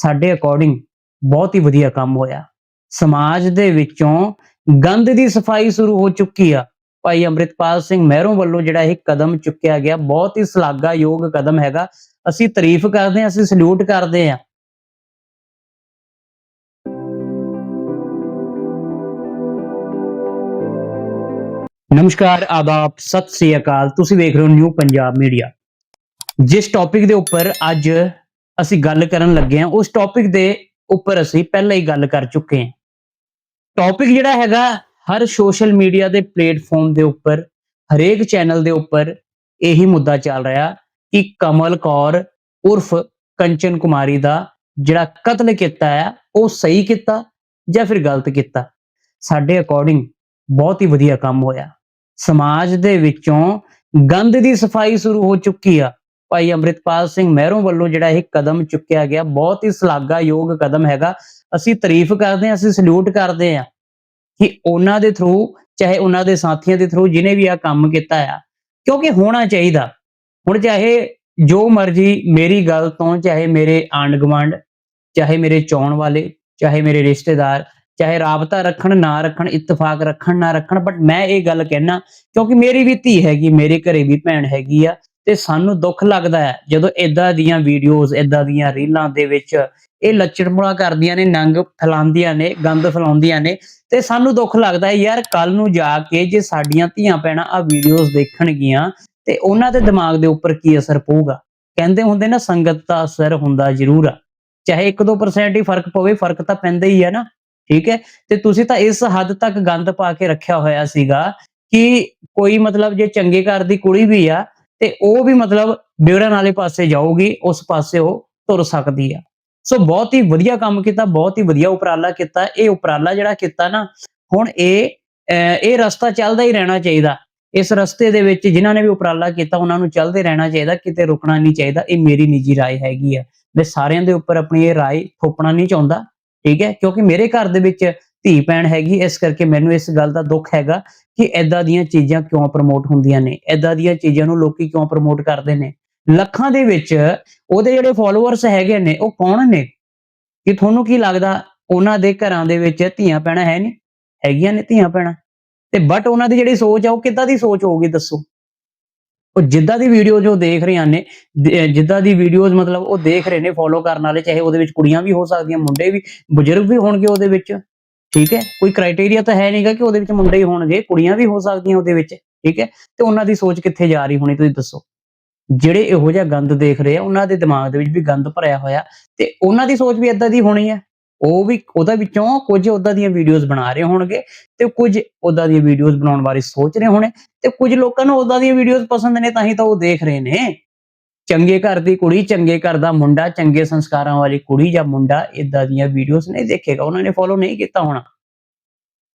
ਸਾਡੇ ਅਕੋਰਡਿੰਗ ਬਹੁਤ ਹੀ ਵਧੀਆ ਕੰਮ ਹੋਇਆ। ਸਮਾਜ ਦੇ ਵਿੱਚੋਂ ਗੰਦ ਦੀ ਸਫ਼ਾਈ ਸ਼ੁਰੂ ਹੋ ਚੁੱਕੀ ਆ। ਭਾਈ ਅੰਮ੍ਰਿਤਪਾਲ ਸਿੰਘ ਮਹਿਰੋਂ ਵੱਲੋਂ ਜਿਹੜਾ ਇਹ ਕਦਮ ਚੁੱਕਿਆ ਗਿਆ, ਬਹੁਤ ਹੀ ਸ਼ਲਾਘਾਯੋਗ ਕਦਮ ਹੈਗਾ। ਅਸੀਂ ਤਾਰੀਫ ਕਰਦੇ ਹਾਂ, ਅਸੀਂ ਸਲੂਟ ਕਰਦੇ ਹਾਂ। ਨਮਸਕਾਰ, ਆਦਾਬ, ਸਤਿ ਸ੍ਰੀ ਅਕਾਲ। ਤੁਸੀਂ ਵੇਖ ਰਹੇ ਹੋ ਨਿਊ ਪੰਜਾਬ ਮੀਡੀਆ ਜਿਸ ਟੌਪਿਕ ਦੇ ਉੱਪਰ ਅੱਜ ਅਸੀਂ ਗੱਲ ਕਰਨ ਲੱਗੇ ਹਾਂ, ਉਸ ਟੌਪਿਕ ਦੇ ਉੱਪਰ ਅਸੀਂ ਪਹਿਲਾਂ ਹੀ ਗੱਲ ਕਰ ਚੁੱਕੇ ਹਾਂ। ਟੌਪਿਕ ਜਿਹੜਾ ਹੈਗਾ, ਹਰ ਸੋਸ਼ਲ ਮੀਡੀਆ ਦੇ ਪਲੇਟਫਾਰਮ ਦੇ ਉੱਪਰ, ਹਰੇਕ ਚੈਨਲ ਦੇ ਉੱਪਰ ਇਹੀ ਮੁੱਦਾ ਚੱਲ ਰਿਹਾ ਕਿ ਕਮਲ ਕੌਰ ਉਰਫ ਕੰਚਨ ਕੁਮਾਰੀ ਦਾ ਜਿਹੜਾ ਕਤਲ ਕੀਤਾ ਹੈ, ਉਹ ਸਹੀ ਕੀਤਾ ਜਾਂ ਫਿਰ ਗਲਤ ਕੀਤਾ। ਸਾਡੇ ਅਕੋਰਡਿੰਗ ਬਹੁਤ ਹੀ ਵਧੀਆ ਕੰਮ ਹੋਇਆ। ਸਮਾਜ ਦੇ ਵਿੱਚੋਂ ਗੰਦ ਦੀ ਸਫ਼ਾਈ ਸ਼ੁਰੂ ਹੋ ਚੁੱਕੀ ਆ। ਭਾਈ ਅੰਮ੍ਰਿਤਪਾਲ ਸਿੰਘ ਮਹਿਰੋਂ ਵੱਲੋਂ ਜਿਹੜਾ ਇਹ ਕਦਮ ਚੁੱਕਿਆ ਗਿਆ, ਬਹੁਤ ਹੀ ਸ਼ਲਾਘਾਯੋਗ ਕਦਮ ਹੈਗਾ। ਅਸੀਂ ਤਾਰੀਫ ਕਰਦੇ ਹਾਂ, ਅਸੀਂ ਸਲੂਟ ਕਰਦੇ ਹਾਂ ਕਿ ਉਹਨਾਂ ਦੇ ਥਰੂ ਚਾਹੇ ਉਹਨਾਂ ਦੇ ਸਾਥੀਆਂ ਦੇ ਥਰੂ ਜਿਨੇ ਵੀ ਆ ਕੰਮ ਕੀਤਾ ਆ, ਕਿਉਂਕਿ ਹੋਣਾ ਚਾਹੀਦਾ। ਹੁਣ ਚਾਹੇ ਜੋ ਮਰਜ਼ੀ ਮੇਰੀ ਗੱਲ ਤੋਂ, ਚਾਹੇ ਮੇਰੇ ਆਂਢ ਗੁਆਂਢ ਚਾਹੇ ਮੇਰੇ ਚਾਹਣ ਵਾਲੇ, ਚਾਹੇ ਮੇਰੇ ਰਿਸ਼ਤੇਦਾਰ, ਚਾਹੇ ਰਾਬਤਾ ਰੱਖਣ, ਨਾ ਰੱਖਣ, ਇਤਫਾਕ ਰੱਖਣ, ਨਾ ਰੱਖਣ ਬਟ ਮੈਂ ਇਹ ਗੱਲ ਕਹਿਣਾ ਕਿਉਂਕਿ ਮੇਰੀ ਵੀ ਧੀ ਹੈਗੀ, ਮੇਰੇ ਘਰੇ ਵੀ ਭੈਣ ਹੈਗੀ ਆ ਤੇ ਸਾਨੂੰ ਦੁੱਖ ਲੱਗਦਾ ਹੈ ਜਦੋਂ ਇਦਾਂ ਦੀਆਂ ਵੀਡੀਓਜ਼ ਇਦਾਂ ਦੀਆਂ ਰੀਲਾਂ ਦੇ ਵਿੱਚ ਇਹ ਲੱਚੜਮੁਲਾ ਕਰਦੀਆਂ ਨੇ, ਨੰਗ ਫੈਲਾਉਂਦੀਆਂ ਨੇ, ਗੰਦ ਫੈਲਾਉਂਦੀਆਂ ਨੇ ਤੇ ਸਾਨੂੰ ਦੁੱਖ ਲੱਗਦਾ ਹੈ, ਯਾਰ ਕੱਲ ਨੂੰ ਜਾ ਕੇ ਜੇ ਸਾਡੀਆਂ ਧੀਆਂ ਭੈਣਾਂ ਆ ਵੀਡੀਓਜ਼ ਦੇਖਣਗੀਆਂ ਤੇ ਉਹਨਾਂ ਦੇ ਦਿਮਾਗ ਦੇ ਉੱਪਰ ਕੀ ਅਸਰ ਪਊਗਾ? ਕਹਿੰਦੇ ਹੁੰਦੇ ਨਾ, ਸੰਗਤ ਦਾ ਅਸਰ ਹੁੰਦਾ ਜ਼ਰੂਰ ਆ। ਚਾਹੇ 1-2% ਹੀ ਫ਼ਰਕ ਪਵੇ, ਫ਼ਰਕ ਤਾਂ ਪੈਂਦਾ ਹੀ ਹੈ ਨਾ। ਠੀਕ ਹੈ? ਤੇ ਤੁਸੀਂ ਤਾਂ ਇਸ ਹੱਦ ਤੱਕ ਗੰਦ ਪਾ ਕੇ ਰੱਖਿਆ ਹੋਇਆ ਸੀਗਾ ਕਿ ਕੋਈ ਮਤਲਬ ਜੇ ਚੰਗੇ ਘਰ ਦੀ ਕੁੜੀ ਵੀ ਆ ਤੇ ਉਹ ਵੀ ਮਤਲਬ ਬਿਗੜਨ ਵਾਲੇ ਪਾਸੇ ਜਾਊਗੀ ਉਸ ਪਾਸੇ ਉਹ ਤੁਰ ਸਕਦੀ ਆ ਸੋ ਬਹੁਤ ਹੀ ਵਧੀਆ ਕੰਮ ਕੀਤਾ ਬਹੁਤ ਹੀ ਵਧੀਆ ਉਪਰਾਲਾ ਕੀਤਾ ਇਹ ਉਪਰਾਲਾ ਜਿਹੜਾ ਕੀਤਾ ਨਾ ਹੁਣ ਇਹ ਅਹ ਇਹ ਰਸਤਾ ਚੱਲਦਾ ਹੀ ਰਹਿਣਾ ਚਾਹੀਦਾ ਇਸ ਰਸਤੇ ਦੇ ਵਿੱਚ ਜਿਨ੍ਹਾਂ ਨੇ ਵੀ ਉਪਰਾਲਾ ਕੀਤਾ ਉਹਨਾਂ ਨੂੰ ਚੱਲਦੇ ਰਹਿਣਾ ਚਾਹੀਦਾ ਕਿਤੇ ਰੁਕਣਾ ਨਹੀਂ ਚਾਹੀਦਾ ਇਹ ਮੇਰੀ ਨਿੱਜੀ رائے ਹੈਗੀ ਆ ਮੈਂ ਸਾਰਿਆਂ ਦੇ ਉੱਪਰ ਆਪਣੀ ਇਹ رائے ਥੋਪਣਾ ਨਹੀਂ ਚਾਹੁੰਦਾ ਠੀਕ ਹੈ ਕਿਉਂਕਿ ਮੇਰੇ ਘਰ ਦੇ ਵਿੱਚ ਧੀ ਭੈਣ ਹੈਗੀ, ਇਸ ਕਰਕੇ ਮੈਨੂੰ ਇਸ ਗੱਲ ਦਾ ਦੁੱਖ ਹੈਗਾ ਕਿ ਐਦਾਂ ਦੀਆਂ ਚੀਜ਼ਾਂ ਕਿਉਂ ਪ੍ਰਮੋਟ ਹੁੰਦੀਆਂ ਨੇ? ਐਦਾਂ ਦੀਆਂ ਚੀਜ਼ਾਂ ਨੂੰ ਲੋਕੀ ਕਿਉਂ ਪ੍ਰਮੋਟ ਕਰਦੇ ਨੇ? ਲੱਖਾਂ ਦੇ ਵਿੱਚ ਉਹਦੇ ਜਿਹੜੇ ਫਾਲੋਅਰਸ ਹੈਗੇ ਨੇ, ਉਹ ਕੌਣ ਨੇ? ਕਿ ਤੁਹਾਨੂੰ ਕੀ ਲੱਗਦਾ, ਉਹਨਾਂ ਦੇ ਘਰਾਂ ਦੇ ਵਿੱਚ ਧੀਆਂ ਭੈਣਾਂ ਹੈ ਨਹੀਂ? ਹੈਗੀਆਂ ਨੇ ਧੀਆਂ ਭੈਣਾਂ? ਤੇ ਬਟ ਉਹਨਾਂ ਦੀ ਜਿਹੜੀ ਸੋਚ ਆ, ਉਹ ਕਿੱਦਾਂ ਦੀ ਸੋਚ ਹੋਊਗੀ ਦੱਸੋ? ਉਹ ਜਿੱਦਾਂ ਦੀ ਵੀਡੀਓ ਜੋ ਦੇਖ ਰਹੀਆਂ ਨੇ ਜਿੱਦਾਂ ਦੀ ਵੀਡੀਓਜ਼ ਮਤਲਬ ਉਹ ਦੇਖ ਰਹੇ ਨੇ ਫੋਲੋ ਕਰਨ ਵਾਲੇ, ਚਾਹੇ ਉਹਦੇ ਵਿੱਚ ਕੁੜੀਆਂ ਵੀ ਹੋ ਸਕਦੀਆਂ, ਮੁੰਡੇ ਵੀ, ਬਜ਼ੁਰਗ ਵੀ ਹੋਣਗੇ ਉਹਦੇ ਵਿੱਚ। ਠੀਕ ਹੈ? ਕੋਈ ਕ੍ਰਾਈਟੇਰੀਆ ਤਾਂ ਹੈ ਨਹੀਂਗਾ ਕਿ ਉਹਦੇ ਵਿੱਚ ਮੁੰਡੇ ਹੀ ਹੋਣਗੇ, ਕੁੜੀਆਂ ਵੀ ਹੋ ਸਕਦੀਆਂ ਉਹਦੇ ਵਿੱਚ, ਠੀਕ ਹੈ? ਤੇ ਉਹਨਾਂ ਦੀ ਸੋਚ ਕਿੱਥੇ ਜਾ ਰਹੀ ਹੋਣੀ ਤੁਸੀਂ ਦੱਸੋ। ਜਿਹੜੇ ਇਹੋ ਜਿਹਾ ਗੰਦ ਦੇਖ ਰਹੇ ਆ, ਉਹਨਾਂ ਦੇ ਦਿਮਾਗ ਦੇ ਵਿੱਚ ਵੀ ਗੰਦ ਭਰਿਆ ਹੋਇਆ, ਤੇ ਉਹਨਾਂ ਦੀ ਸੋਚ ਵੀ ਇਦਾਂ ਦੀ ਹੋਣੀ ਹੈ ਉਹ ਵੀ, ਉਹਦਾ ਵਿੱਚੋਂ ਕੁਝ ਉਦਾਂ ਦੀਆਂ ਵੀਡੀਓਜ਼ ਬਣਾ ਰਹੇ ਹੋਣਗੇ, ਤੇ ਕੁਝ ਉਦਾਂ ਦੀਆਂ ਵੀਡੀਓਜ਼ ਬਣਾਉਣ ਬਾਰੇ ਸੋਚ ਰਹੇ ਹੋਣੇ, ਤੇ ਕੁਝ ਲੋਕਾਂ ਨੂੰ ਉਦਾਂ ਦੀਆਂ ਵੀਡੀਓਜ਼ ਪਸੰਦ ਨੇ, ਤਾਂ ਹੀ ਤਾਂ ਉਹ ਦੇਖ ਰਹੇ ਨੇ। ਚੰਗੇ ਘਰ ਦੀ ਕੁੜੀ, ਚੰਗੇ ਘਰ ਦਾ ਮੁੰਡਾ, ਚੰਗੇ ਸੰਸਕਾਰਾਂ ਵਾਲੀ ਕੁੜੀ ਜਾਂ ਮੁੰਡਾ ਇਦਾਂ ਦੀਆਂ ਵੀਡੀਓਜ਼ ਨਹੀਂ ਦੇਖੇਗਾ। ਉਹਨਾਂ ਨੇ ਫੋਲੋ ਨਹੀਂ ਕੀਤਾ ਹੋਣਾ।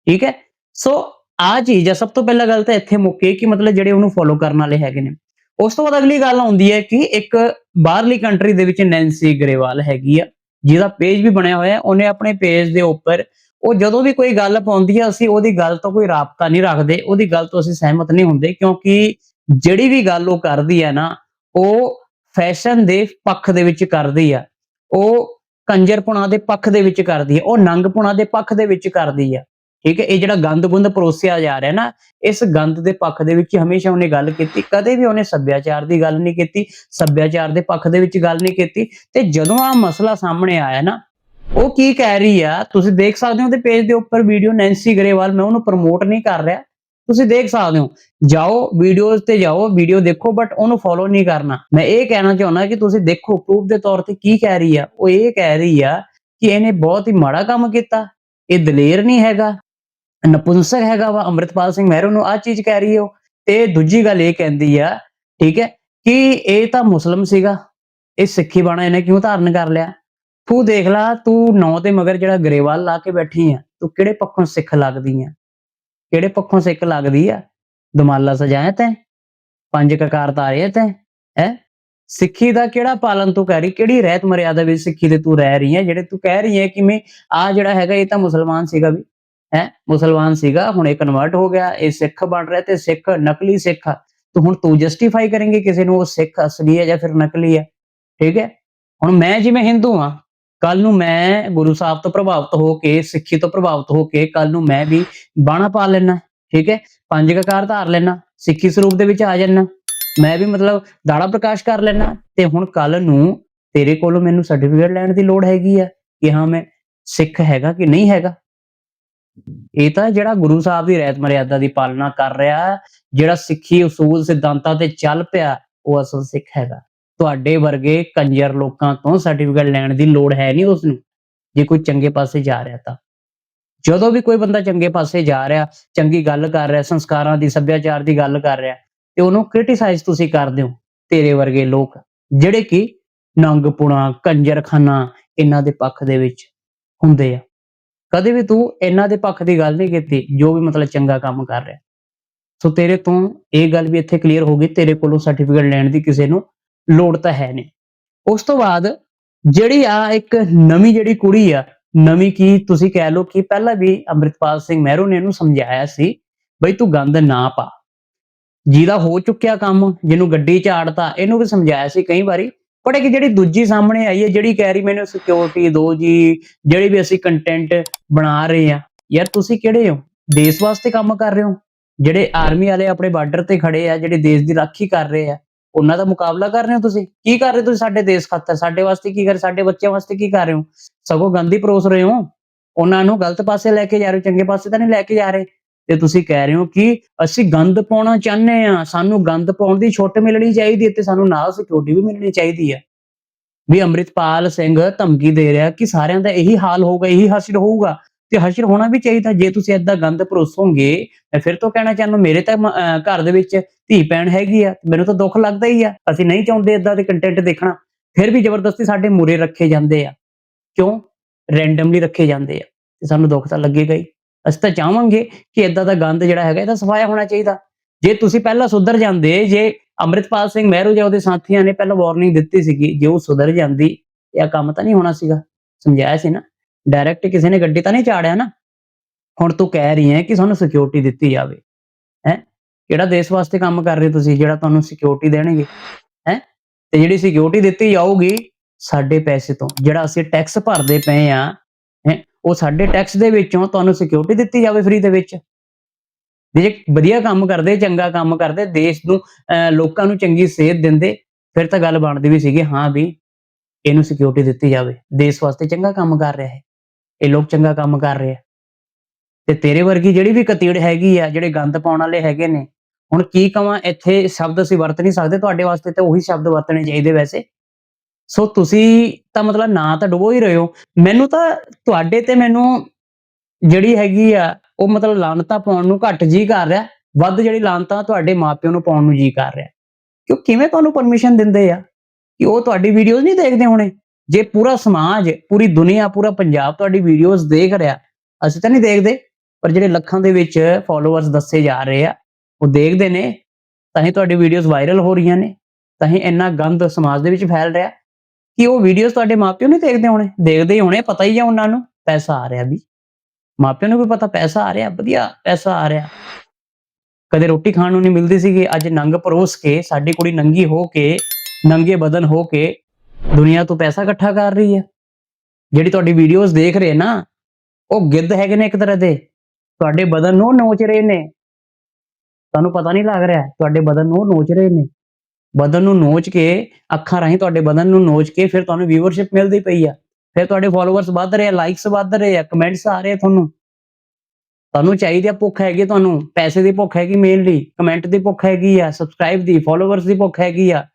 ਠੀਕ ਹੈ? ਸੋ ਆ ਚੀਜ਼ ਆ, ਸਭ ਤੋਂ ਪਹਿਲਾਂ ਗੱਲ ਤਾਂ ਇੱਥੇ ਮੁੱਕੇ ਕਿ ਮਤਲਬ ਜਿਹੜੇ ਉਹਨੂੰ ਫੋਲੋ ਕਰਨ ਵਾਲੇ ਹੈਗੇ ਨੇ। ਉਸ ਤੋਂ ਬਾਅਦ ਅਗਲੀ ਗੱਲ ਆਉਂਦੀ ਹੈ ਕਿ ਇੱਕ ਬਾਹਰਲੀ ਕੰਟਰੀ ਦੇ ਵਿੱਚ ਨੈਂਸੀ ਗਰੇਵਾਲ ਹੈਗੀ ਆ, ਜਿਹਦਾ ਪੇਜ ਵੀ ਬਣਿਆ ਹੋਇਆ ਉਹਨੇ ਆਪਣੇ ਪੇਜ ਦੇ ਉੱਪਰ ਉਹ ਜਦੋਂ ਵੀ ਕੋਈ ਗੱਲ ਪਾਉਂਦੀ ਹੈ ਅਸੀਂ ਉਹਦੀ ਗੱਲ ਤੋਂ ਕੋਈ ਰਾਬਤਾ ਨਹੀਂ ਰੱਖਦੇ। ਉਹਦੀ ਗੱਲ ਤੋਂ ਅਸੀਂ ਸਹਿਮਤ ਨਹੀਂ ਹੁੰਦੇ ਕਿਉਂਕਿ ਜਿਹੜੀ ਵੀ ਗੱਲ ਉਹ ਕਰਦੀ ਹੈ ਨਾ, ਉਹ ਫੈਸ਼ਨ ਦੇ ਪੱਖ ਦੇ ਵਿੱਚ ਕਰਦੀ ਆ। ਉਹ ਕੰਜਰਪੁਣਾ ਦੇ ਪੱਖ ਦੇ ਵਿੱਚ ਕਰਦੀ ਹੈ ਉਹ ਨੰਗਪੁਣਾ ਦੇ ਪੱਖ ਦੇ ਵਿੱਚ ਕਰਦੀ ਆ। ਠੀਕ ਹੈ, ਇਹ ਜਿਹੜਾ ਗੰਦ ਗੁੰਦ ਪਰੋਸਿਆ ਜਾ ਰਿਹਾ ਨਾ, ਇਸ ਗੰਦ ਦੇ ਪੱਖ ਦੇ ਵਿੱਚ ਹਮੇਸ਼ਾ ਉਹਨੇ ਗੱਲ ਕੀਤੀ। ਕਦੇ ਵੀ ਉਹਨੇ ਸੱਭਿਆਚਾਰ ਦੀ ਗੱਲ ਨਹੀਂ ਕੀਤੀ, ਸੱਭਿਆਚਾਰ ਦੇ ਪੱਖ ਦੇ ਵਿੱਚ ਗੱਲ ਨਹੀਂ ਕੀਤੀ। ਤੇ ਜਦੋਂ ਆ ਮਸਲਾ ਸਾਹਮਣੇ ਆਇਆ ਨਾ, ਉਹ ਕੀ ਕਹਿ ਰਹੀ ਆ? ਤੁਸੀਂ ਦੇਖ ਸਕਦੇ ਹੋ, ਉਹਦੇ ਪੇਜ ਦੇ ਉੱਪਰ ਵੀਡੀਓ ਨੈਂਸੀ ਗਰੇਵਾਲ ਮੈਂ ਉਹਨੂੰ ਪ੍ਰਮੋਟ ਨਹੀਂ ਕਰ ਰਿਹਾ। ਤੁਸੀਂ ਦੇਖ ਸਕਦੇ ਹੋ। ਜਾਓ ਵੀਡੀਓਜ਼ ਤੇ ਜਾਓ ਵੀਡੀਓ ਦੇਖੋ ਬਟ ਉਹਨੂੰ ਫੋਲੋ ਨਹੀਂ ਕਰਨਾ। ਮੈਂ ਇਹ ਕਹਿਣਾ ਚਾਹੁੰਦਾ ਕਿ ਤੁਸੀਂ ਦੇਖੋ ਪ੍ਰੂਫ ਦੇ ਤੌਰ ਤੇ ਕੀ ਕਹਿ ਰਹੀ ਆ। ਉਹ ਇਹ ਕਹਿ ਰਹੀ ਆ ਕਿ ਇਹਨੇ ਬਹੁਤ ਹੀ ਮਾੜਾ ਕੰਮ ਕੀਤਾ। ਇਹ ਦਲੇਰ ਨਹੀਂ ਹੈਗਾ। ਨਪੁੰਸਕ ਹੈਗਾ ਵਾ। ਅੰਮ੍ਰਿਤਪਾਲ ਸਿੰਘ ਮਹਿਰੂ ਨੂੰ ਆ ਚੀਜ਼ ਕਹਿ ਰਹੀ ਹੋ ਤੇ ਦੂਜੀ ਗੱਲ ਇਹ ਕਹਿੰਦੀ ਆ, ਠੀਕ ਹੈ, ਕਿ ਇਹ ਤਾਂ ਮੁਸਲਮ ਸੀਗਾ। ਇਹ ਸਿੱਖੀ ਬਾਣਾ ਇਹਨੇ ਕਿਉਂ ਧਾਰਨ ਕਰ ਲਿਆ? ਤੂੰ ਦੇਖ ਲਾ, ਤੂੰ ਨੌ ਤੇ ਮਗਰ ਜਿਹੜਾ ਗਰੇਵਾਲ ਲਾ ਕੇ ਬੈਠੀ ਆ, ਤੂੰ ਕਿਹੜੇ ਪੱਖੋਂ ਸਿੱਖ ਲੱਗਦੀ ਆ? ਕਿਹੜੇ ਪੱਖੋਂ ਸਿੱਖ ਲੱਗਦੀ ਆ? ਦਮਾਲਾ ਸਜਾਇਆ ਤੈਂ? ਪੰਜ ਕਕਾਰ ਤਾਰੇ ਤੈਂ? ਹੈ? ਸਿੱਖੀ ਦਾ ਕਿਹੜਾ ਪਾਲਨ ਤੂੰ ਕਰ ਰਹੀ? ਕਿਹੜੀ ਰਹਿਤ ਮਰਿਆਦਾ ਵਿੱਚ ਸਿੱਖੀ ਦੇ ਤੂੰ ਰਹਿ ਰਹੀ ਹੈ? ਜਿਹੜੇ ਤੂੰ ਕਹਿ ਰਹੀ ਹੈ ਕਿਵੇਂ ਮੈਂ ਆ ਜਿਹੜਾ ਹੈਗਾ, ਇਹ ਤਾਂ ਮੁਸਲਮਾਨ ਸੀਗਾ ਵੀ। ਹੈ? ਮੁਸਲਮਾਨ ਸੀਗਾ, ਹੁਣ ਇਹ ਕਨਵਰਟ ਹੋ ਗਿਆ, ਇਹ ਸਿੱਖ ਬਣ ਰਿਹਾ ਤੇ ਸਿੱਖ ਨਕਲੀ ਸਿੱਖ ਆ। ਤੇ ਹੁਣ ਤੂੰ ਜਸਟੀਫਾਈ ਕਰੇਂਗੇ ਕਿਸੇ ਨੂੰ ਉਹ ਸਿੱਖ ਅਸਲੀ ਹੈ ਜਾਂ ਫਿਰ ਨਕਲੀ ਹੈ? ਠੀਕ ਹੈ? ਹੁਣ ਮੈਂ ਜਿਵੇਂ ਹਿੰਦੂ ਹਾਂ ਕੱਲ ਨੂੰ ਮੈਂ ਗੁਰੂ ਸਾਹਿਬ ਤੋਂ ਪ੍ਰਭਾਵਿਤ ਹੋ ਕੇ, ਸਿੱਖੀ ਤੋਂ ਪ੍ਰਭਾਵਿਤ ਹੋ ਕੇ ਕੱਲ ਨੂੰ ਮੈਂ ਵੀ ਬਾਣਾ ਪਾ ਲੈਣਾ ਠੀਕ ਹੈ? ਪੰਜ ਕਕਾਰ ਧਾਰ ਲੈਣਾ ਸਿੱਖੀ ਸਰੂਪ ਦੇ ਵਿੱਚ ਆ ਜਾਣਾ ਮੈਂ ਵੀ ਮਤਲਬ ਦਾੜਾ ਪ੍ਰਕਾਸ਼ ਕਰ ਲੈਣਾ ਤੇ ਹੁਣ ਕੱਲ ਨੂੰ ਤੇਰੇ ਕੋਲੋਂ ਮੈਨੂੰ ਸਰਟੀਫਿਕੇਟ ਲੈਣ ਦੀ ਲੋੜ ਹੈਗੀ ਆ ਕਿ ਹਾਂ ਮੈਂ ਸਿੱਖ ਹੈਗਾ ਕਿ ਨਹੀਂ ਹੈਗਾ? ਇਹ ਤਾਂ ਜਿਹੜਾ ਗੁਰੂ ਸਾਹਿਬ ਦੀ ਰਹਿਤ ਮਰਿਆਦਾ ਦੀ ਪਾਲਣਾ ਕਰ ਰਿਹਾ, ਜਿਹੜਾ ਸਿੱਖੀ ਉਸੂਲ ਸਿਧਾਂਤਾਂ ਤੇ ਚੱਲ ਪਿਆ, ਉਹ ਅਸਲ ਸਿੱਖ ਹੈਗਾ। ਤੁਹਾਡੇ ਵਰਗੇ ਕੰਜਰ ਲੋਕਾਂ ਤੋਂ ਸਰਟੀਫਿਕੇਟ ਲੈਣ ਦੀ ਲੋੜ ਹੈ ਨਹੀਂ ਉਸ ਨੂੰ ਜੇ ਕੋਈ ਚੰਗੇ ਪਾਸੇ ਜਾ ਰਿਹਾ ਤਾਂ। ਜਦੋਂ ਵੀ ਕੋਈ ਬੰਦਾ ਚੰਗੇ ਪਾਸੇ ਜਾ ਰਿਹਾ, ਚੰਗੀ ਗੱਲ ਕਰ ਰਿਹਾ, ਸੰਸਕਾਰਾਂ ਦੀ, ਸੱਭਿਆਚਾਰ ਦੀ ਗੱਲ ਕਰ ਰਿਹਾ, ਤੇ ਉਹਨੂੰ ਕ੍ਰਿਟਿਸਾਈਜ਼ ਤੁਸੀਂ ਕਰਦੇ ਹੋ ਤੇਰੇ ਵਰਗੇ ਲੋਕ। ਜਿਹੜੇ ਕਿ ਨੰਗਪੁਣਾ, ਕੰਜਰਖਾਨਾ ਇਹਨਾਂ ਦੇ ਪੱਖ ਦੇ ਵਿੱਚ ਹੁੰਦੇ ਆ। ਕਦੇ ਵੀ ਤੂੰ ਇਹਨਾਂ ਦੇ ਪੱਖ ਦੀ ਗੱਲ ਨਹੀਂ ਕੀਤੀ, ਜੋ ਵੀ ਮਤਲਬ ਚੰਗਾ ਕੰਮ ਕਰ ਰਿਹਾ। ਸੋ ਤੇਰੇ ਤੋਂ ਇਹ ਗੱਲ ਵੀ ਇੱਥੇ ਕਲੀਅਰ ਹੋ ਗਈ, ਤੇਰੇ ਕੋਲੋਂ ਸਰਟੀਫਿਕੇਟ ਲੈਣ ਦੀ ਕਿਸੇ ਨੂੰ ਲੋੜ ਤਾਂ ਹੈ ਨਹੀਂ। ਉਸ ਤੋਂ ਬਾਅਦ ਜਿਹੜੀ ਆ ਇੱਕ ਨਵੀਂ ਜਿਹੜੀ ਕੁੜੀ ਆ, ਨਵੀਂ ਕੀ ਤੁਸੀਂ ਕਹਿ ਲਓ ਕਿ ਪਹਿਲਾਂ ਵੀ ਅੰਮ੍ਰਿਤਪਾਲ ਸਿੰਘ ਮਹਿਰੂ ਨੇ ਇਹਨੂੰ ਸਮਝਾਇਆ ਸੀ, ਬਈ ਤੂੰ ਗੰਦ ਨਾ ਪਾ। ਜਿਹਦਾ ਹੋ ਚੁੱਕਿਆ ਕੰਮ, ਜਿਹਨੂੰ ਗੱਡੀ 'ਚ ਆੜਤਾ ਇਹਨੂੰ ਵੀ ਸਮਝਾਇਆ ਸੀ ਕਈ ਵਾਰੀ। ਪਰ ਕਿ ਜਿਹੜੀ ਦੂਜੀ ਸਾਹਮਣੇ ਆਈ ਹੈ, ਜਿਹੜੀ ਕਹਿ ਰਹੀ ਮੈਨੂੰ ਸਿਕਿਉਰਿਟੀ ਦੋ ਜੀ, ਜਿਹੜੀ ਵੀ ਅਸੀਂ ਕੰਟੈਂਟ ਬਣਾ ਰਹੇ ਆ ਯਾਰ ਤੁਸੀਂ ਕਿਹੜੇ ਹੋ? ਦੇਸ਼ ਵਾਸਤੇ ਕੰਮ ਕਰ ਰਹੇ ਹੋ? ਜਿਹੜੇ ਆਰਮੀ ਵਾਲੇ ਆਪਣੇ ਬਾਰਡਰ ਤੇ ਖੜੇ ਆ, ਜਿਹੜੇ ਦੇਸ਼ ਦੀ ਰਾਖੀ ਕਰ ਰਹੇ ਆ। ਉਹਨਾਂ ਦਾ ਮੁਕਾਬਲਾ ਕਰ ਰਹੇ ਹੋ ਤੁਸੀਂ? ਕੀ ਕਰ ਰਹੇ ਹੋ ਤੁਸੀਂ ਸਾਡੇ ਦੇਸ਼ ਖਾਤਰ? ਸਾਡੇ ਵਾਸਤੇ ਕੀ ਕਰ ਸਾਡੇ ਬੱਚਿਆਂ ਵਾਸਤੇ ਕੀ ਕਰ ਰਹੇ ਹੋ? ਸਗੋਂ ਗੰਦੀ ਪਰੋਸ ਰਹੇ ਹੋ? ਉਹਨਾਂ ਨੂੰ ਗਲਤ ਪਾਸੇ ਲੈ ਕੇ ਜਾ ਰਹੇ ਹੋ? ਚੰਗੇ ਪਾਸੇ ਤਾਂ ਨਹੀਂ ਲੈ ਕੇ ਜਾ ਰਹੇ? ਤੇ ਤੁਸੀਂ ਕਹਿ ਰਹੇ ਹੋ ਕਿ ਅਸੀਂ ਗੰਦ ਪਾਉਣਾ ਚਾਹੁੰਦੇ ਆ ਸਾਨੂੰ ਗੰਦ ਪਾਉਣ ਦੀ ਛੁੱਟ ਮਿਲਣੀ ਚਾਹੀਦੀ ਹੈ ਤੇ ਸਾਨੂੰ ਨਾਲ ਸਿਕਿਉਰਿਟੀ ਵੀ ਮਿਲਣੀ ਚਾਹੀਦੀ ਹੈ। ਵੀ ਅੰਮ੍ਰਿਤਪਾਲ ਸਿੰਘ ਧਮਕੀ ਦੇ ਰਿਹਾ ਕਿ ਸਾਰਿਆਂ ਦਾ ਇਹੀ ਹਾਲ ਹੋਊਗਾ, ਇਹੀ ਹਾਸਿਲ ਹੋਊਗਾ। ਤੇ ਹਸ਼ਰ ਹੋਣਾ ਵੀ ਚਾਹੀਦਾ, ਜੇ ਤੁਸੀਂ ਏਦਾਂ ਗੰਦ ਪਰੋਸੋਗੇ, ਮੈਂ ਫਿਰ ਤੋਂ ਕਹਿਣਾ ਚਾਹੁੰਦਾ, ਮੇਰੇ ਤਾਂ ਅਹ ਘਰ ਦੇ ਵਿੱਚ ਧੀ ਭੈਣ ਹੈਗੀ ਆ ਮੈਨੂੰ ਤਾਂ ਦੁੱਖ ਲੱਗਦਾ ਹੀ ਆ, ਅਸੀਂ ਨਹੀਂ ਚਾਹੁੰਦੇ ਏਦਾਂ ਦੇ ਕੰਟੈਂਟ ਦੇਖਣਾ, ਫਿਰ ਵੀ ਜ਼ਬਰਦਸਤੀ ਸਾਡੇ ਮੂਰੇ ਰੱਖੇ ਜਾਂਦੇ ਆ, ਕਿਉਂ? ਰੈਂਡਮਲੀ ਰੱਖੇ ਜਾਂਦੇ ਆ, ਤੇ ਸਾਨੂੰ ਦੁੱਖ ਤਾਂ ਲੱਗੇਗਾ ਹੀ ਅਸੀਂ ਤਾਂ ਚਾਹਾਂਗੇ ਕਿ ਏਦਾਂ ਦਾ ਗੰਦ ਜਿਹੜਾ ਹੈਗਾ, ਇਹਦਾ ਸਫਾਇਆ ਹੋਣਾ ਚਾਹੀਦਾ, ਜੇ ਤੁਸੀਂ ਪਹਿਲਾਂ ਸੁਧਰ ਜਾਂਦੇ, ਜੇ ਅੰਮ੍ਰਿਤਪਾਲ ਸਿੰਘ ਮਹਿਰੂ ਜਾਂ ਉਹਦੇ ਸਾਥੀਆਂ ਨੇ ਪਹਿਲਾਂ ਵਾਰਨਿੰਗ ਦਿੱਤੀ ਸੀਗੀ, ਜੇ ਉਹ ਸੁਧਰ ਜਾਂਦੀ, ਇਹ ਕੰਮ ਤਾਂ ਨਹੀਂ ਹੋਣਾ ਸੀਗਾ, ਸਮਝਾਇਆ ਸੀ ਨਾ। ਡਾਇਰੈਕਟ ਕਿਸੇ ਨੇ ਗੱਡੀ ਤਾਂ ਨਹੀਂ ਚਾੜਿਆ ਨਾ? ਹੁਣ ਤੂੰ ਕਹਿ ਰਹੀ ਹੈ ਕਿ ਸਾਨੂੰ ਸਿਕਿਉਰਿਟੀ ਦਿੱਤੀ ਜਾਵੇ। ਹੈ? ਕਿਹੜਾ ਦੇਸ਼ ਵਾਸਤੇ ਕੰਮ ਕਰ ਰਹੇ ਹੋ ਤੁਸੀਂ ਜਿਹੜਾ ਤੁਹਾਨੂੰ ਸਿਕਿਉਰਿਟੀ ਦੇਣਗੇ? ਹੈ? ਤੇ ਜਿਹੜੀ ਸਿਕਿਉਰਿਟੀ ਦਿੱਤੀ ਜਾਊਗੀ ਸਾਡੇ ਪੈਸੇ ਤੋਂ, ਜਿਹੜਾ ਅਸੀਂ ਟੈਕਸ ਭਰਦੇ ਪਏ ਆ ਹੈ? ਉਹ ਸਾਡੇ ਟੈਕਸ ਦੇ ਵਿੱਚੋਂ ਤੁਹਾਨੂੰ ਸਿਕਿਉਰਿਟੀ ਦਿੱਤੀ ਜਾਵੇ ਫ੍ਰੀ ਦੇ ਵਿੱਚ। ਤੇ ਜੇ ਵਧੀਆ ਕੰਮ ਕਰਦੇ, ਚੰਗਾ ਕੰਮ ਕਰਦੇ, ਦੇਸ਼ ਨੂੰ ਲੋਕਾਂ ਨੂੰ ਚੰਗੀ ਸੇਧ ਦਿੰਦੇ, ਫਿਰ ਤਾਂ ਗੱਲ ਬਣਦੀ ਵੀ ਸੀਗੀ, ਹਾਂ ਵੀ ਇਹਨੂੰ ਸਿਕਿਉਰਿਟੀ ਦਿੱਤੀ ਜਾਵੇ। ਦੇਸ਼ ਵਾਸਤੇ ਚੰਗਾ ਕੰਮ ਕਰ ਰਿਹਾ ਹੈ। ਇਹ ਲੋਕ ਚੰਗਾ ਕੰਮ ਕਰ ਰਹੇ ਆ। ਤੇ ਤੇਰੇ ਵਰਗੀ ਜਿਹੜੀ ਵੀ ਕਤੀੜ ਹੈਗੀ ਆ, ਜਿਹੜੇ ਗੰਦ ਪਾਉਣ ਵਾਲੇ ਹੈਗੇ ਨੇ, ਹੁਣ ਕੀ ਕਵਾਂ, ਇੱਥੇ ਸ਼ਬਦ ਅਸੀਂ ਵਰਤ ਨਹੀਂ ਸਕਦੇ, ਤੁਹਾਡੇ ਵਾਸਤੇ ਤਾਂ ਉਹੀ ਸ਼ਬਦ ਵਰਤਣੇ ਚਾਹੀਦੇ ਵੈਸੇ। ਸੋ ਤੁਸੀਂ ਤਾਂ ਮਤਲਬ ਨਾ ਤਾਂ ਡੁਬੋ ਹੀ ਰਹੇ ਹੋ। ਮੈਨੂੰ ਤਾਂ ਤੁਹਾਡੇ ਤੇ ਮੈਨੂੰ ਜਿਹੜੀ ਹੈਗੀ ਆ, ਉਹ ਮਤਲਬ ਲਾਨਤਾ ਪਾਉਣ ਨੂੰ ਘੱਟ ਜੀ ਕਰ ਰਿਹਾ। ਵੱਧ ਜਿਹੜੀ ਲਾਨਤਾਂ ਤੁਹਾਡੇ ਮਾਪਿਆਂ ਨੂੰ ਪਾਉਣ ਨੂੰ ਜੀ ਕਰ ਰਿਹਾ। ਕਿਉਂ ਕਿਵੇਂ ਤੁਹਾਨੂੰ ਪਰਮਿਸ਼ਨ ਦਿੰਦੇ ਆ? ਕਿ ਉਹ ਤੁਹਾਡੀ ਵੀਡੀਓਜ਼ ਨਹੀਂ ਦੇਖਦੇ ਹੋਣੇ? ਜੇ ਪੂਰਾ ਸਮਾਜ, ਪੂਰੀ ਦੁਨੀਆ, ਪੂਰਾ ਪੰਜਾਬ ਤੁਹਾਡੀ ਵੀਡੀਓਜ਼ ਦੇਖ ਰਿਹਾ, ਅਸੀਂ ਤਾਂ ਨਹੀਂ ਦੇਖਦੇ, ਪਰ ਜਿਹੜੇ ਲੱਖਾਂ ਦੇ ਵਿੱਚ ਫਾਲੋਅਰਸ ਦੱਸੇ ਜਾ ਰਹੇ ਆ, ਉਹ ਦੇਖਦੇ ਨੇ, ਤਾਂ ਹੀ ਤੁਹਾਡੀ ਵੀਡੀਓਜ਼ ਵਾਇਰਲ ਹੋ ਰਹੀਆਂ ਨੇ, ਤਾਂ ਹੀ ਇੰਨਾ ਗੰਦ ਸਮਾਜ ਦੇ ਵਿੱਚ ਫੈਲ ਰਿਹਾ, ਕਿ ਉਹ ਵੀਡੀਓਜ਼ ਤੁਹਾਡੇ ਮਾਪਿਓ ਨਹੀਂ ਦੇਖਦੇ ਹੋਣੇ, ਦੇਖਦੇ ਹੀ ਹੋਣੇ, ਪਤਾ ਹੀ ਆ ਉਹਨਾਂ ਨੂੰ, ਪੈਸਾ ਆ ਰਿਹਾ ਵੀ। ਮਾਪਿਆਂ ਨੂੰ ਵੀ ਪਤਾ, ਪੈਸਾ ਆ ਰਿਹਾ, ਵਧੀਆ, ਪੈਸਾ ਆ ਰਿਹਾ। ਕਦੇ ਰੋਟੀ ਖਾਣ ਨੂੰ ਨਹੀਂ ਮਿਲਦੀ ਸੀਗੀ, ਅੱਜ ਨੰਗ ਪਰੋਸ ਕੇ, ਸਾਡੀ ਕੁੜੀ ਨੰਗੀ ਹੋ ਕੇ, ਨੰਗੇ ਬਦਨ ਹੋ ਕੇ ਦੁਨੀਆ ਤੋਂ ਪੈਸਾ ਇਕੱਠਾ ਕਰ ਰਹੀ ਹੈ। ਜਿਹੜੀ ਤੁਹਾਡੀ ਵੀਡੀਓਜ਼ ਦੇਖ ਰਹੇ ਨਾ, ਉਹ ਗਿੱਧ ਹੈਗੇ ਨੇ ਇੱਕ ਤਰ੍ਹਾਂ ਦੇ। ਤੁਹਾਡੇ ਬਦਨ ਨੂੰ ਨੋਚ ਰਹੇ ਨੇ। ਤੁਹਾਨੂੰ ਪਤਾ ਨਹੀਂ ਲੱਗ ਰਿਹਾ, ਤੁਹਾਡੇ ਬਦਨ ਨੂੰ ਨੋਚ ਰਹੇ ਨੇ। ਬਦਨ ਨੂੰ ਨੋਚ ਕੇ, ਅੱਖਾਂ ਰਾਹੀਂ ਤੁਹਾਡੇ ਬਦਨ ਨੂੰ ਨੋਚ ਕੇ ਫਿਰ ਤੁਹਾਨੂੰ ਵੀਵਰਸ਼ਿਪ ਮਿਲਦੀ ਪਈ ਆ। ਫਿਰ ਤੁਹਾਡੇ ਫਾਲੋਅਰਸ ਵੱਧ ਰਹੇ ਆ ਲਾਈਕਸ ਵੱਧ ਰਹੇ ਆ ਕਮੈਂਟਸ ਆ ਰਹੇ ਆ ਤੁਹਾਨੂੰ। ਤੁਹਾਨੂੰ ਚਾਹੀਦੀ ਆ ਭੁੱਖ ਹੈਗੀ ਤੁਹਾਨੂੰ। ਪੈਸੇ ਦੀ ਭੁੱਖ ਹੈਗੀ ਮੇਨਲੀ ਕਮੈਂਟ ਦੀ ਭੁੱਖ ਹੈਗੀ ਆ ਸਬਸਕ੍ਰਾਈਬ ਦੀ ਫਾਲੋਅਰਸ ਦੀ ਭੁੱਖ ਹੈਗੀ ਆ।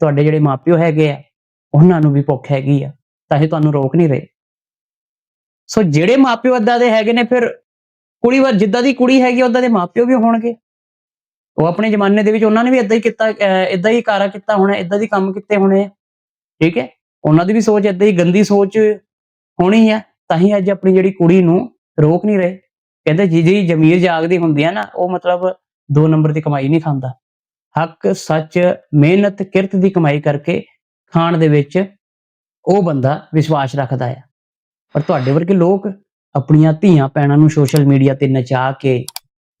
ਤੁਹਾਡੇ ਜਿਹੜੇ ਮਾਪਿਓ ਹੈਗੇ ਆ ਉਹਨਾਂ ਨੂੰ ਵੀ ਭੁੱਖ ਹੈਗੀ ਆ, ਤਾਂ ਇਹ ਤੁਹਾਨੂੰ ਰੋਕ ਨਹੀਂ ਰਹੇ। ਸੋ ਜਿਹੜੇ ਮਾਪਿਓ ਏਦਾਂ ਦੇ ਹੈਗੇ ਨੇ, ਫਿਰ ਕੁੜੀ ਵਾਰ, ਜਿੱਦਾਂ ਦੀ ਕੁੜੀ ਹੈਗੀ ਉਦਾਂ ਦੇ ਮਾਪਿਓ ਵੀ ਹੋਣਗੇ। ਉਹ ਆਪਣੇ ਜ਼ਮਾਨੇ ਦੇ ਵਿੱਚ ਉਹਨਾਂ ਨੇ ਵੀ ਇਦਾਂ ਹੀ ਕੀਤਾ ਇਦਾਂ ਹੀ ਕਾਰਾ ਕੀਤਾ ਹੋਣਾ ਇਦਾਂ ਦੀ ਕੰਮ ਕੀਤੇ ਹੋਣੇ ਆ। ਠੀਕ ਹੈ? ਉਹਨਾਂ ਦੀ ਵੀ ਸੋਚ ਇਦਾਂ ਹੀ ਗੰਦੀ ਸੋਚ ਹੋਣੀ ਆ, ਤਾਂ ਹੀ ਅੱਜ ਆਪਣੀ ਜਿਹੜੀ ਕੁੜੀ ਨੂੰ ਰੋਕ ਨਹੀਂ ਰਹੇ। ਕਹਿੰਦੇ ਜੀ ਜੀ ਜ਼ਮੀਰ ਜਾਗਦੀ ਹੁੰਦੀ ਆ ਨਾ, ਉਹ ਮਤਲਬ ਦੋ ਨੰਬਰ ਦੀ ਕਮਾਈ ਨਹੀਂ ਖਾਂਦਾ। ਹੱਕ, ਸੱਚ, ਮਿਹਨਤ, ਕਿਰਤ ਦੀ ਕਮਾਈ ਕਰਕੇ ਖਾਣ ਦੇ ਵਿੱਚ ਉਹ ਬੰਦਾ ਵਿਸ਼ਵਾਸ ਰੱਖਦਾ ਆ। ਪਰ ਤੁਹਾਡੇ ਵਰਗੇ ਲੋਕ ਆਪਣੀਆਂ ਧੀਆਂ ਪੈਣਾ ਨੂੰ ਸੋਸ਼ਲ ਮੀਡੀਆ ਤੇ ਨਚਾ ਕੇ,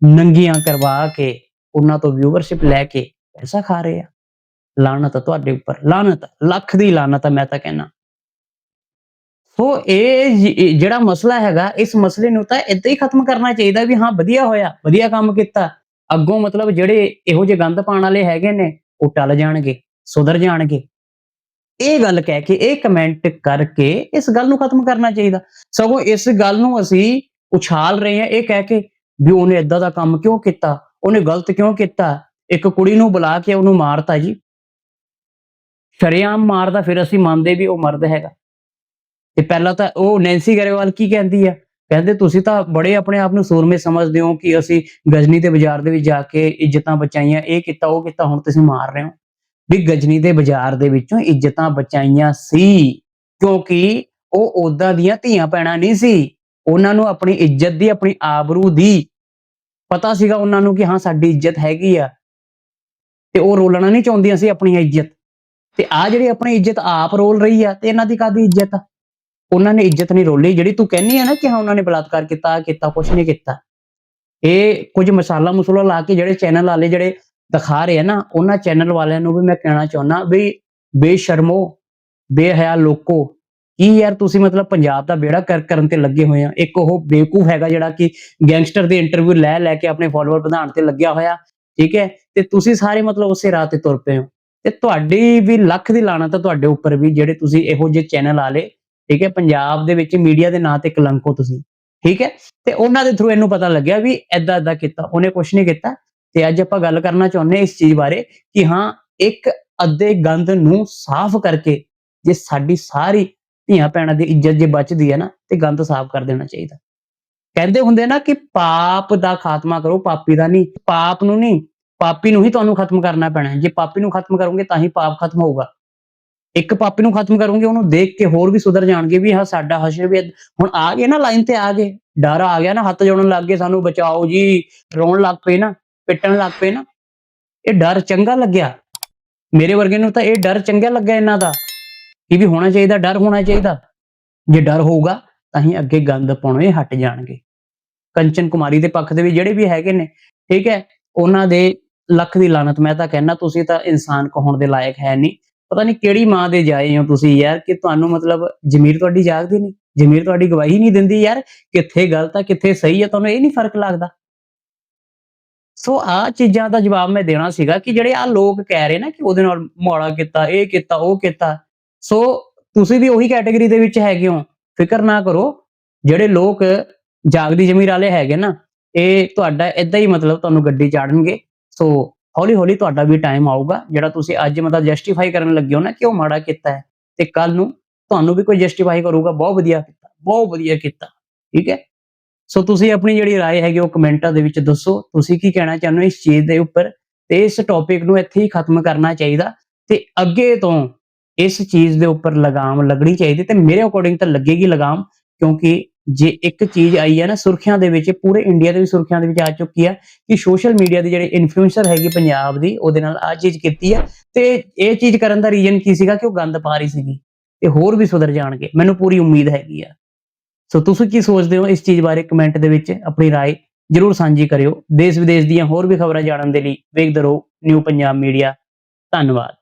ਨੰਗੀਆਂ ਕਰਵਾ ਕੇ, ਉਹਨਾਂ ਤੋਂ ਵਿਊਵਰਸ਼ਿਪ ਲੈ ਕੇ ਪੈਸਾ ਖਾ ਰਹੇ ਆ। ਲਾਨਤ ਤੁਹਾਡੇ ਉੱਪਰ ਲਾਨਤ ਲੱਖ ਦੀ ਲਾਨਤ ਮੈਂ ਤਾਂ ਕਹਿਣਾ ਸੋ ਇਹ ਜਿਹੜਾ ਮਸਲਾ ਹੈਗਾ, ਇਸ ਮਸਲੇ ਨੂੰ ਤਾਂ ਏਦਾਂ ਹੀ ਖਤਮ ਕਰਨਾ ਚਾਹੀਦਾ ਵੀ ਹਾਂ, ਵਧੀਆ ਹੋਇਆ, ਵਧੀਆ ਕੰਮ ਕੀਤਾ। ਅੱਗੋਂ ਮਤਲਬ ਜਿਹੜੇ ਇਹੋ ਜਿਹੇ ਗੰਦ ਪਾਣ ਵਾਲੇ ਹੈਗੇ ਨੇ, ਉਹ ਟਲ ਜਾਣਗੇ, ਸੁਧਰ ਜਾਣਗੇ। ਇਹ ਗੱਲ ਕਹਿ ਕੇ, ਇਹ ਕਮੈਂਟ ਕਰਕੇ ਇਸ ਗੱਲ ਨੂੰ ਖਤਮ ਕਰਨਾ ਚਾਹੀਦਾ। ਸਗੋਂ ਇਸ ਗੱਲ ਨੂੰ ਅਸੀਂ ਉਛਾਲ ਰਹੇ ਹਾਂ। ਇਹ ਕਹਿ ਕੇ ਵੀ ਉਹਨੇ ਇਦਾਂ ਦਾ ਕੰਮ ਕਿਉਂ ਕੀਤਾ? ਉਹਨੇ ਗਲਤ ਕਿਉਂ ਕੀਤਾ? ਇੱਕ ਕੁੜੀ ਨੂੰ ਬੁਲਾ ਕੇ ਉਹਨੂੰ ਮਾਰਤਾ ਜੀ। ਸ਼ਰੇਆਮ ਮਾਰਦਾ, ਫਿਰ ਅਸੀਂ ਮੰਨਦੇ ਵੀ ਉਹ ਮਰਦ ਹੈਗਾ। ਤੇ ਪਹਿਲਾਂ ਤਾਂ ਉਹ ਨੈਂਸੀ ਗਰੇਵਾਲ ਕੀ ਕਹਿੰਦੀ ਆ? ਕਹਿੰਦੇ, ਤੁਸੀਂ ਤਾਂ ਬੜੇ ਆਪਣੇ ਆਪ ਨੂੰ ਸੂਰਮੇ ਸਮਝਦੇ ਹੋ ਕਿ ਅਸੀਂ ਗਜਨੀ ਦੇ ਬਾਜ਼ਾਰ ਦੇ ਵਿੱਚ ਜਾ ਕੇ ਇੱਜ਼ਤਾਂ ਬਚਾਈਆਂ, ਇਹ ਕੀਤਾ, ਉਹ ਕੀਤਾ, ਹੁਣ ਤੁਸੀਂ ਮਾਰ ਰਹੇ ਹੋ। ਵੀ ਗਜਨੀ ਦੇ ਬਾਜ਼ਾਰ ਦੇ ਵਿੱਚੋਂ ਇੱਜ਼ਤਾਂ ਬਚਾਈਆਂ ਸੀ, ਕਿਉਂਕਿ ਉਹ ਉਹਦਾ ਦੀਆਂ ਧੀਆਂ ਪੈਣਾ ਨਹੀਂ ਸੀ। ਉਹਨਾਂ ਨੂੰ ਆਪਣੀ ਇੱਜ਼ਤ ਦੀ, ਆਪਣੀ ਆਬਰੂ ਦੀ ਪਤਾ ਸੀਗਾ ਉਹਨਾਂ ਨੂੰ ਕਿ ਹਾਂ, ਸਾਡੀ ਇੱਜ਼ਤ ਹੈਗੀ ਆ। ਤੇ ਉਹ ਰੋਲਣਾ ਨਹੀਂ ਚਾਹੁੰਦੀਆਂ ਸੀ ਆਪਣੀ ਇੱਜ਼ਤ। ਤੇ ਆ ਜਿਹੜੀ ਆਪਣੀ ਇੱਜ਼ਤ ਆਪ ਰੋਲ ਰਹੀ ਆ, ਤੇ ਇਹਨਾਂ ਦੀ ਕਾਦੀ ਇੱਜ਼ਤ ਆ? ਉਹਨਾਂ ਨੇ ਇੱਜ਼ਤ ਨਹੀਂ ਰੋਲੀ, ਜਿਹੜੀ ਤੂੰ ਕਹਿੰਨੀ ਆ ਨਾ ਕਿ ਹਾਂ, ਉਹਨਾਂ ਨੇ ਬਲਾਤਕਾਰ ਕੀਤਾ ਕੀਤਾ, ਕੁਛ ਨਹੀਂ ਕੀਤਾ। ਇਹ ਕੁਝ ਮਸਾਲਾ ਮਸੂਲਾ ਲਾ ਕੇ ਜਿਹੜੇ ਚੈਨਲ ਵਾਲੇ, ਜਿਹੜੇ ਦਿਖਾ ਰਹੇ ਆ ਨਾ, ਉਹਨਾਂ ਚੈਨਲ ਵਾਲਿਆਂ ਨੂੰ ਵੀ ਮੈਂ ਕਹਿਣਾ ਚਾਹੁੰਦਾ ਵੀ ਬੇਸ਼ਰਮੋ ਬੇਹਯਾ ਲੋਕੋ, ਕੀ ਯਾਰ ਤੁਸੀਂ ਮਤਲਬ ਪੰਜਾਬ ਦਾ ਬੇੜਾ ਕਰ, ਕਰਨ ਤੇ ਲੱਗੇ ਹੋਏ ਆ? ਇੱਕ ਉਹ ਬੇਵਕੂਫ ਹੈਗਾ ਜਿਹੜਾ ਕਿ ਗੈਂਗਸਟਰ ਦੇ ਇੰਟਰਵਿਊ ਲੈ ਲੈ ਕੇ ਆਪਣੇ ਫਾਲੋਅਰ ਵਧਾਉਣ ਤੇ ਲੱਗਿਆ ਹੋਇਆ, ਠੀਕ ਹੈ? ਤੇ ਤੁਸੀਂ ਸਾਰੇ ਮਤਲਬ ਉਸੇ ਰਾਹ ਤੇ ਤੁਰ ਪਏ ਹੋ। ਤੇ ਤੁਹਾਡੀ ਵੀ ਲੱਖ ਦੀ ਲਾਣਾ ਤਾਂ ਤੁਹਾਡੇ ਉੱਪਰ ਵੀ, ਜਿਹੜੇ ਤੁਸੀਂ ਇਹੋ ਜਿਹੇ ਚੈਨਲ ਵਾਲੇ ਠੀਕ ਹੈ? ਪੰਜਾਬ ਦੇ ਵਿੱਚ ਮੀਡੀਆ ਦੇ ਨਾਂ ਤੇ ਕਲੰਕ ਹੋ ਤੁਸੀਂ, ਠੀਕ ਹੈ? ਤੇ ਉਹਨਾਂ ਦੇ ਥਰੂ ਇਹਨੂੰ ਪਤਾ ਲੱਗਿਆ ਵੀ ਐਦਾਂ ਐਦਾਂ ਕੀਤਾ, ਉਹਨੇ ਕੁਝ ਨਹੀਂ ਕੀਤਾ। ਤੇ ਅੱਜ ਆਪਾਂ ਗੱਲ ਕਰਨਾ ਚਾਹੁੰਦੇ ਹਾਂ ਇਸ ਚੀਜ਼ ਬਾਰੇ ਕਿ ਹਾਂ, ਇੱਕ ਅੱਧੇ ਗੰਦ ਨੂੰ ਸਾਫ਼ ਕਰਕੇ ਜੇ ਸਾਡੀ ਸਾਰੀ ਧੀਆਂ ਭੈਣਾਂ ਦੀ ਇੱਜ਼ਤ ਜੇ ਬਚਦੀ ਹੈ ਨਾ, ਤੇ ਗੰਦ ਸਾਫ਼ ਕਰ ਦੇਣਾ ਚਾਹੀਦਾ। ਕਹਿੰਦੇ ਹੁੰਦੇ ਨਾ ਕਿ ਪਾਪ ਦਾ ਖਾਤਮਾ ਕਰੋ, ਪਾਪੀ ਦਾ ਨਹੀਂ। ਪਾਪ ਨੂੰ ਨਹੀਂ, ਪਾਪੀ ਨੂੰ ਹੀ ਤੁਹਾਨੂੰ ਖਤਮ ਕਰਨਾ ਪੈਣਾ ਜੇ ਪਾਪੀ ਨੂੰ ਖਤਮ ਕਰੋਗੇ ਤਾਂ ਹੀ ਪਾਪ ਖਤਮ ਹੋਊਗਾ। ਇੱਕ ਪਾਪੀ ਨੂੰ ਖਤਮ ਕਰੋਗੇ, ਉਹਨੂੰ ਦੇਖ ਕੇ ਹੋਰ ਵੀ ਸੁਧਰ ਜਾਣਗੇ ਵੀ ਹਾਂ, ਸਾਡਾ ਹਸ਼ਰ ਵੀ ਹੁਣ ਆ ਗਏ ਨਾ, ਲਾਈਨ ਤੇ ਆ ਗਏ। ਡਰ ਆ ਗਿਆ ਨਾ, ਹੱਥ ਜੋੜਨ ਲੱਗ ਗਏ ਸਾਨੂੰ, ਬਚਾਓ ਜੀ, ਰੋਣ ਲੱਗ ਪਏ ਨਾ। ਪਿੱਟਣ ਲੱਗ ਪਏ ਨਾ, ਇਹ ਡਰ ਚੰਗਾ ਲੱਗਿਆ। ਮੇਰੇ ਵਰਗੇ ਨੂੰ ਤਾਂ ਇਹ ਡਰ ਚੰਗਾ ਲੱਗਾ ਇਹਨਾਂ ਦਾ ਕਿ ਵੀ ਹੋਣਾ ਚਾਹੀਦਾ, ਡਰ ਹੋਣਾ ਚਾਹੀਦਾ। ਜੇ ਡਰ ਹੋਊਗਾ ਤਾਂ ਹੀ ਅੱਗੇ ਗੰਦ ਪਾਉਣੇ, ਹਟ ਜਾਣਗੇ। ਕੰਚਨ ਕੁਮਾਰੀ ਦੇ ਪੱਖ ਦੇ ਵੀ ਜਿਹੜੇ ਵੀ ਹੈਗੇ ਨੇ, ਠੀਕ ਹੈ, ਉਹਨਾਂ ਦੇ ਲੱਖ ਦੀ ਲਾਨਤ ਮੈਂ ਤਾਂ ਕਹਿਣਾ ਤੁਸੀਂ ਤਾਂ ਇਨਸਾਨ ਕਹਾਉਣ ਦੇ ਲਾਇਕ ਹੈ ਨਹੀਂ। ਪਤਾ ਨਹੀਂ ਕਿਹੜੀ ਮਾਂ ਦੇ ਜਾਏ ਹੋ ਤੁਸੀਂ ਯਾਰ, ਕਿ ਤੁਹਾਨੂੰ ਮਤਲਬ ਜ਼ਮੀਰ ਤੁਹਾਡੀ ਜਾਗਦੀ ਨਹੀਂ, ਜ਼ਮੀਰ ਤੁਹਾਡੀ ਗਵਾਹੀ ਨਹੀਂ ਦਿੰਦੀ ਯਾਰ, ਕਿੱਥੇ ਗਲਤ ਆ, ਕਿੱਥੇ ਸਹੀ ਆ, ਤੁਹਾਨੂੰ ਇਹ ਨਹੀਂ ਫ਼ਰਕ ਲੱਗਦਾ। ਸੋ ਆ ਚੀਜ਼ਾਂ ਦਾ ਜਵਾਬ ਮੈਂ ਦੇਣਾ ਸੀਗਾ ਕਿ ਜਿਹੜੇ ਆ ਲੋਕ ਕਹਿ ਰਹੇ ਨਾ ਕਿ ਉਹਦੇ ਨਾਲ ਮਾੜਾ ਕੀਤਾ, ਇਹ ਕੀਤਾ, ਉਹ ਕੀਤਾ। ਸੋ ਤੁਸੀਂ ਵੀ ਉਹੀ ਕੈਟਾਗਰੀ ਦੇ ਵਿੱਚ ਹੈਗੇ ਹੋ। ਫਿਕਰ ਨਾ ਕਰੋ, ਜਿਹੜੇ ਲੋਕ ਜਾਗਦੀ ਜ਼ਮੀਰ ਵਾਲੇ ਹੈਗੇ ਨਾ, ਇਹ ਤੁਹਾਡਾ ਇਦਾਂ ਹੀ ਮਤਲਬ ਤੁਹਾਨੂੰ ਗੱਡੀ ਚਾੜਨਗੇ। ਸੋ ਹੌਲੀ ਹੌਲੀ ਤੁਹਾਡਾ ਵੀ ਟਾਈਮ ਆਊਗਾ, ਜਿਹੜਾ ਤੁਸੀਂ ਅੱਜ ਮਤਲਬ ਜਸਟੀਫਾਈ ਕਰਨ ਲੱਗੇ ਹੋ ਨਾ ਕਿ ਉਹ ਮਾੜਾ ਕੀਤਾ ਹੈ। ਤੇ ਕੱਲ ਨੂੰ ਤੁਹਾਨੂੰ ਵੀ ਕੋਈ ਜਸਟੀਫਾਈ ਕਰੂਗਾ, ਬਹੁਤ ਵਧੀਆ ਕੀਤਾ, ਬਹੁਤ ਵਧੀਆ ਕੀਤਾ। ਠੀਕ ਹੈ? ਸੋ ਤੁਸੀਂ ਆਪਣੀ ਜਿਹੜੀ رائے ਹੈਗੀ ਉਹ ਕਮੈਂਟਾਂ ਦੇ ਵਿੱਚ ਦੱਸੋ ਤੁਸੀਂ ਕੀ ਕਹਿਣਾ ਚਾਹੁੰਦੇ ਹੋ ਇਸ ਚੀਜ਼ ਦੇ ਉੱਪਰ ਤੇ ਇਸ ਟੌਪਿਕ ਨੂੰ ਇੱਥੇ ਹੀ ਖਤਮ ਕਰਨਾ ਚਾਹੀਦਾ ਤੇ ਅੱਗੇ ਤੋਂ ਇਸ ਚੀਜ਼ ਦੇ ਉੱਪਰ ਲਗਾਮ ਲੱਗਣੀ ਚਾਹੀਦੀ ਤੇ ਮੇਰੇ ਅਕੋਰਡਿੰਗ ਤਾਂ ਲੱਗੇਗੀ ਲਗਾਮ ਕਿਉਂਕਿ ਜੇ ਇੱਕ ਚੀਜ਼ ਆਈ ਹੈ ਨਾ ਸੁਰਖੀਆਂ ਦੇ ਵਿੱਚ ਪੂਰੇ ਇੰਡੀਆ ਦੇ ਵੀ ਸੁਰਖੀਆਂ ਦੇ ਵਿੱਚ ਆ ਚੁੱਕੀ ਹੈ ਕਿ ਸੋਸ਼ਲ ਮੀਡੀਆ ਦੀ ਜਿਹੜੇ ਇਨਫਲੂਐਂਸਰ ਹੈਗੀ ਪੰਜਾਬ ਦੀ ਉਹਦੇ ਨਾਲ ਆ ਚੀਜ਼ ਕੀਤੀ ਹੈ ਤੇ ਇਹ ਚੀਜ਼ ਕਰਨ ਦਾ ਰੀਜ਼ਨ ਕੀ ਸੀਗਾ ਕਿ ਉਹ ਗੰਦ ਪਾ ਰਹੀ ਸੀਗੀ ਤੇ ਹੋਰ ਵੀ ਸੁਧਰ ਜਾਣਗੇ ਮੈਨੂੰ ਪੂਰੀ ਉਮੀਦ ਹੈਗੀ ਆ ਸੋ ਤੁਸੀਂ ਕੀ ਸੋਚਦੇ ਹੋ ਇਸ ਚੀਜ਼ ਬਾਰੇ ਕਮੈਂਟ ਦੇ ਵਿੱਚ ਆਪਣੀ رائے ਜਰੂਰ ਸਾਂਝੀ ਕਰਿਓ ਦੇਸ਼ ਵਿਦੇਸ਼ ਦੀਆਂ ਹੋਰ ਵੀ ਖਬਰਾਂ ਜਾਣਨ ਦੇ ਲਈ ਵੇਖਦੇ ਰਹੋ ਨਿਊ ਪੰਜਾਬ ਮੀਡੀਆ ਧੰਨਵਾਦ